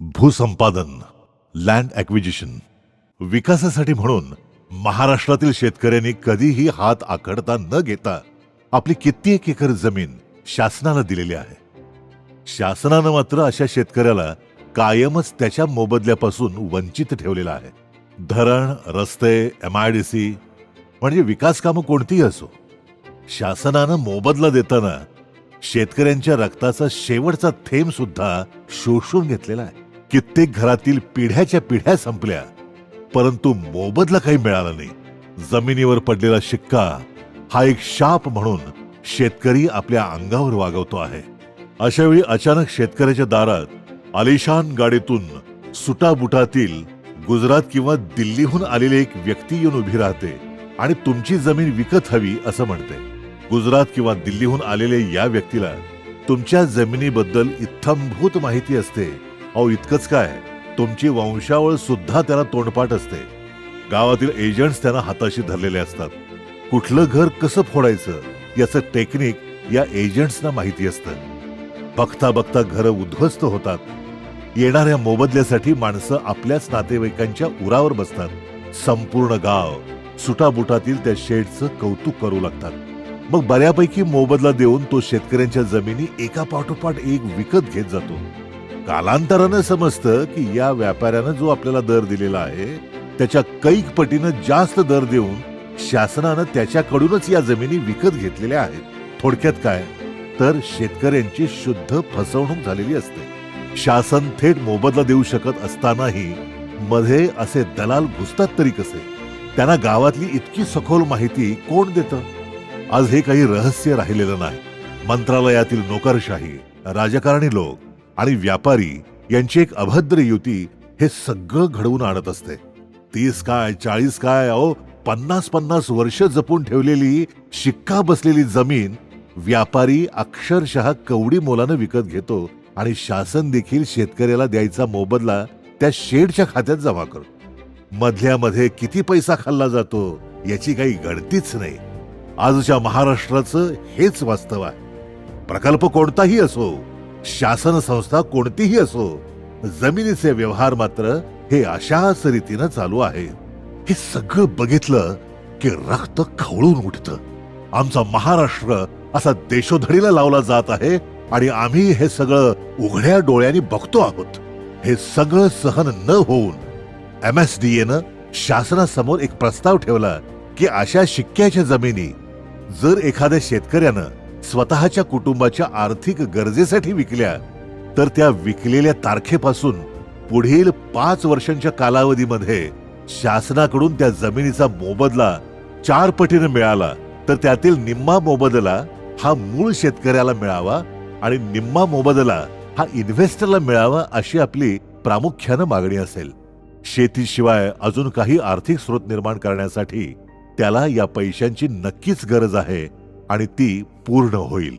भूसंपादन land acquisition विकासासाठी म्हणून महाराष्ट्रातील शेतकऱ्यांनी कधीही हात आखडता न घेता आपली कित्येक एकर जमीन शासनाला दिलेली आहे. शासनानं मात्र अशा शेतकऱ्याला कायमच त्याच्या मोबदल्यापासून वंचित ठेवलेला आहे. धरण रस्ते एम आय डी सी म्हणजे विकास कामं कोणतीही असो शासनानं मोबदला देताना शेतकऱ्यांच्या रक्ताचा शेवटचा थेंब सुद्धा शोषून घेतलेला आहे. कित्येक घरातील पिढ्याच्या पिढ्या संपल्या परंतु मोबदला काही मिळाला नाही. जमिनीवर पडलेला शिक्का हा एक शाप म्हणून शेतकरी आपल्या अंगावर वागवतो आहे. अशावेळी अचानक शेतकऱ्याच्या दारात आलिशान गाडीतून सुटाबुटातील गुजरात किंवा दिल्लीहून आलेली एक व्यक्ती येऊन उभी राहते आणि तुमची जमीन विकत हवी असं म्हणते. गुजरात किंवा दिल्लीहून आलेल्या या व्यक्तीला तुमच्या जमिनीबद्दल इत्थंभूत माहिती असते. अहो इतकंच काय? तुमची वंशावळ सुद्धा त्याला तोंडपाठ असते. गावातील एजंट्स त्यांना हाताशी धरलेले असतात. कुठलं घर कसं फोडायचं? याचं टेक्निक या एजंट्सना माहिती असतं. बघता बघता घरं उद्ध्वस्त होतात. येणाऱ्या मोबदल्यासाठी माणसं आपल्याच नातेवाईकांच्या उरावर बसतात. संपूर्ण गाव सुटाबुटातील त्या शेडचं कौतुक करू लागतात. मग बऱ्यापैकी मोबदला देऊन तो शेतकऱ्यांच्या जमिनी एका पाठोपाठ एक विकत घेत जातो. कालांतरानं समजतं की या व्यापाऱ्यानं जो आपल्याला दर दिलेला आहे त्याच्या कैक पटीनं जास्त दर देऊन शासनानं त्याच्याकडूनच या जमिनी विकत घेतलेल्या आहेत. थोडक्यात काय? तर शेतकऱ्यांची शुद्ध फसवणूक झालेली असते. शासन थेट मोबदला देऊ शकत असतानाही मध्ये असे दलाल घुसतात तरी कसे? त्यांना गावातली इतकी सखोल माहिती कोण देतं? आज हे काही रहस्य राहिलेलं नाही. मंत्रालयातील नोकरशाही राजकारणी लोक आणि व्यापारी यांची एक अभद्र युती हे सगळं घडवून आणत असते. तीस काय चाळीस काय अहो पन्नास पन्नास वर्ष जपून ठेवलेली शिक्का बसलेली जमीन व्यापारी अक्षरशः कवडी मोलानं विकत घेतो आणि शासन देखील शेतकऱ्याला द्यायचा मोबदला त्या शेडच्या खात्यात जमा करतो. मधल्यामध्ये किती पैसा खाल्ला जातो याची काही गणतीच नाही. आजच्या महाराष्ट्राचं हेच वास्तव आहे. प्रकल्प कोणताही असो शासन संस्था कोणतीही असो जमिनीचे व्यवहार मात्र हे अशाच रीतीनं चालू आहेत हे सगळं बघितलं की रक्त खवळून उठतं. आमचा महाराष्ट्र असा देशोधडीला लावला जात आहे आणि आम्ही हे सगळं उघड्या डोळ्यांनी बघतो आहोत. हे सगळं सहन न होऊन एम एस डी एनं शासनासमोर एक प्रस्ताव ठेवला की अशा शिक्क्याच्या जमिनी जर एखाद्या शेतकऱ्यानं स्वतःच्या कुटुंबाच्या आर्थिक गरजेसाठी विकल्या तर त्या विकलेल्या तारखेपासून पुढील पाच वर्षांच्या कालावधीमध्ये शासनाकडून त्या जमिनीचा मोबदला चार पटीनं मिळाला तर त्यातील निम्मा मोबदला हा मूळ शेतकऱ्याला मिळावा आणि निम्मा मोबदला हा इन्व्हेस्टरला मिळावा अशी आपली प्रामुख्यानं मागणी असेल. शेतीशिवाय अजून काही आर्थिक स्रोत निर्माण करण्यासाठी त्याला या पैशांची नक्कीच गरज आहे आणि ती पूर्ण होईल.